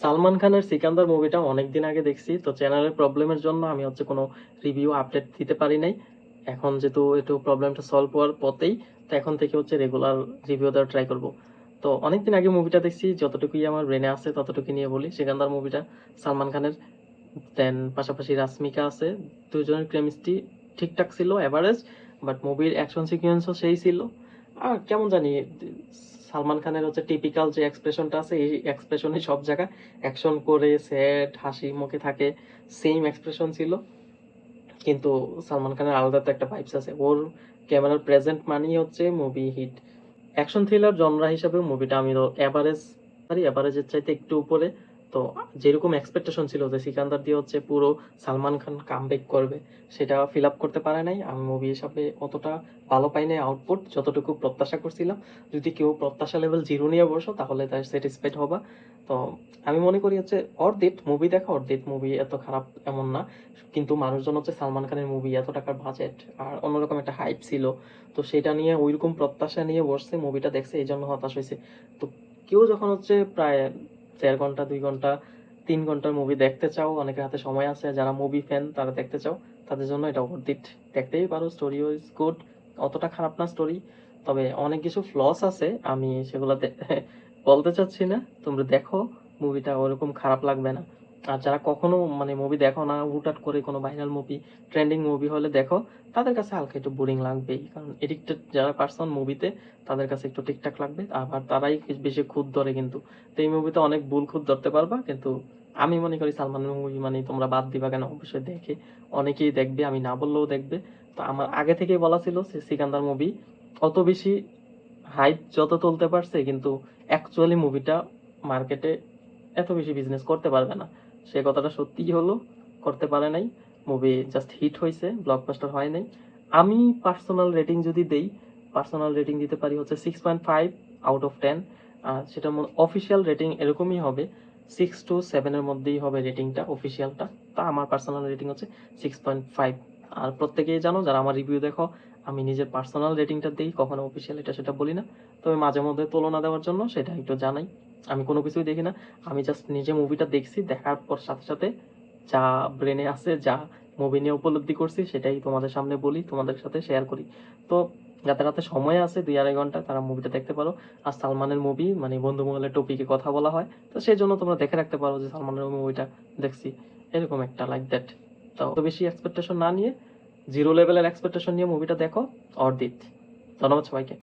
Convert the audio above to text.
সালমান খানের সিকান্দার মুভিটা অনেকদিন আগে দেখছি, তো চ্যানেলের প্রবলেমের জন্য আমি হচ্ছে কোনো রিভিউ আপডেট দিতে পারি নাই। এখন যেহেতু একটু প্রবলেমটা সলভ হওয়ার পথেই, তো এখন থেকে হচ্ছে রেগুলার রিভিউ দেওয়ার ট্রাই করব। তো অনেকদিন আগে মুভিটা দেখছি, যতটুকুই আমার ব্রেনে আছে ততটুকু নিয়ে বলি সিকান্দার মুভিটা, সালমান খানের। দেন পাশাপাশি রাশ্মিকা আছে, দুজনের কেমিস্ট্রি ঠিকঠাক ছিল অ্যাভারেজ বাট মুভির অ্যাকশন সিকুয়েন্সও সেই ছিল। আর কেমন জানি সালমান খানের হচ্ছে টিপিক্যাল যে এক্সপ্রেশনটা আছে, এই এক্সপ্রেশনই সব জায়গায় অ্যাকশন করে স্যাড হাসি মুখে থাকে সেম এক্সপ্রেশন ছিল। কিন্তু সালমান খানের আলাদা তো একটা ভাইবস আছে। ওর ক্যামেরার প্রেজেন্ট মানেই হচ্ছে movie hit action thriller genre হিসাবে মুভিটা আমি এভারেজ পারি অ্যাভারেজের চাইতে একটু উপরে। তো যেরকম এক্সপেকটেশন ছিল যে সিকান্দার দিয়ে হচ্ছে পুরো সালমান খান কামব্যাক করবে, সেটা ফিল আপ করতে পারে নাই। আমি মুভি হিসাবে অতটা ভালো পাই নাই আউটপুট যতটুকু প্রত্যাশা করছিলাম। যদি কেউ প্রত্যাশা লেভেল জিরো নিয়ে বসো, তাহলে তার স্যাটিসফাইড হবা। তো আমি মনে করি হচ্ছে অর্ধেক মুভি দেখা, অর্ধেক মুভি এত খারাপ এমন না। কিন্তু মানুষজন হচ্ছে সালমান খানের মুভি এত টাকার বাজেট আর অন্যরকম একটা হাইপ ছিল। তো সেটা নিয়ে ওইরকম প্রত্যাশা নিয়ে বসছে মুভিটা দেখছে এই জন্য হতাশ হয়েছে তো কেউ যখন হচ্ছে প্রায় দেড় ঘণ্টা, দুই ঘণ্টা, তিন ঘণ্টার মুভি দেখতে চাও, অনেকের হাতে সময় আছে, যারা মুভি ফ্যান তারা দেখতে চাও, তাদের জন্য এটা ওভারদিট দেখতেই পারো স্টোরিও ইজ গুড অতটা খারাপ না স্টোরি তবে অনেক কিছু ফ্লস আছে, আমি সেগুলোতে বলতে চাচ্ছি না, তোমরা দেখো মুভিটা ওরকম খারাপ লাগবে না। আর যারা কখনো মানে মুভি দেখো না, হুটহাট করে কোনো ভাইরাল মুভি ট্রেন্ডিং মুভি হলে দেখো, তাদের কাছে হালকা একটু বোরিং লাগবেই। কারণ এডিক্টেড যারা পার্সন মুভিতে তাদের কাছে একটু ঠিকঠাক লাগবে। আবার তারাই বেশি খুদ ধরে কিন্তু। তো এই মুভিতে অনেক ভুল খুদ ধরতে পারবা, কিন্তু আমি মনে করি সালমানের মুভি মানে তোমরা বাদ দিবা কেন? অবশ্যই দেখে অনেকেই দেখবে, আমি না বললেও দেখবে। তো আমার আগে থেকেই বলা ছিল সে সিকান্দার মুভি অত বেশি হাইপ যত তুলতে পারছে, কিন্তু অ্যাকচুয়ালি মুভিটা মার্কেটে এত বেশি বিজনেস করতে পারবে না। সে কথাটা সত্যি হলো, করতে পারে নাই মুভি জাস্ট হিট হয়েছে ব্লকবাস্টার হয় নাই। আমি পার্সোনাল রেটিং যদি দেই পার্সোনাল রেটিং দিতে পারি হচ্ছে six point five out of ten সেটা অফিসিয়াল রেটিং এরকমই হবে সিক্স টু সেভেনের মধ্যেই হবে রেটিংটা অফিসিয়ালটা তা আমার পার্সোনাল রেটিং হচ্ছে সিক্স পয়েন্ট ফাইভ আর প্রত্যেকেই জানো, যারা আমার রিভিউ দেখো, আমি নিজের পার্সোনাল রেটিংটা দিই, কখনো অফিসিয়াল এটা সেটা বলি না। তবে মাঝে মধ্যে তুলনা দেওয়ার জন্য সেটা একটু জানাই। আমি কোনো কিছুই দেখি না। আমি জাস্ট নিজে মুভিটা দেখছি, দেখার পর সাথে সাথে যা ব্রেনে আছে, যা মুভি নিয়ে উপলব্ধি করছি, সেটাই তোমাদের সামনে বলি, তোমাদের সাথে শেয়ার করি। তো যাদের রাতে সময় আছে, দুই আড়াই ঘণ্টা, তারা মুভিটা দেখতে পারো। আর সালমানের মুভি মানে বন্ধু মহলের টপিকে কথা বলা হয়, তো সেই জন্য তোমরা দেখে রাখতে পারো যে সালমানের মুভিটা দেখছি। এরকম একটা লাইক দ্যাট তো বেশি এক্সপেকটেশন না নিয়ে জিরো লেভেলের এক্সপেকটেশন নিয়ে মুভিটা দেখো অর্দিত ধন্যবাদ সবাইকে।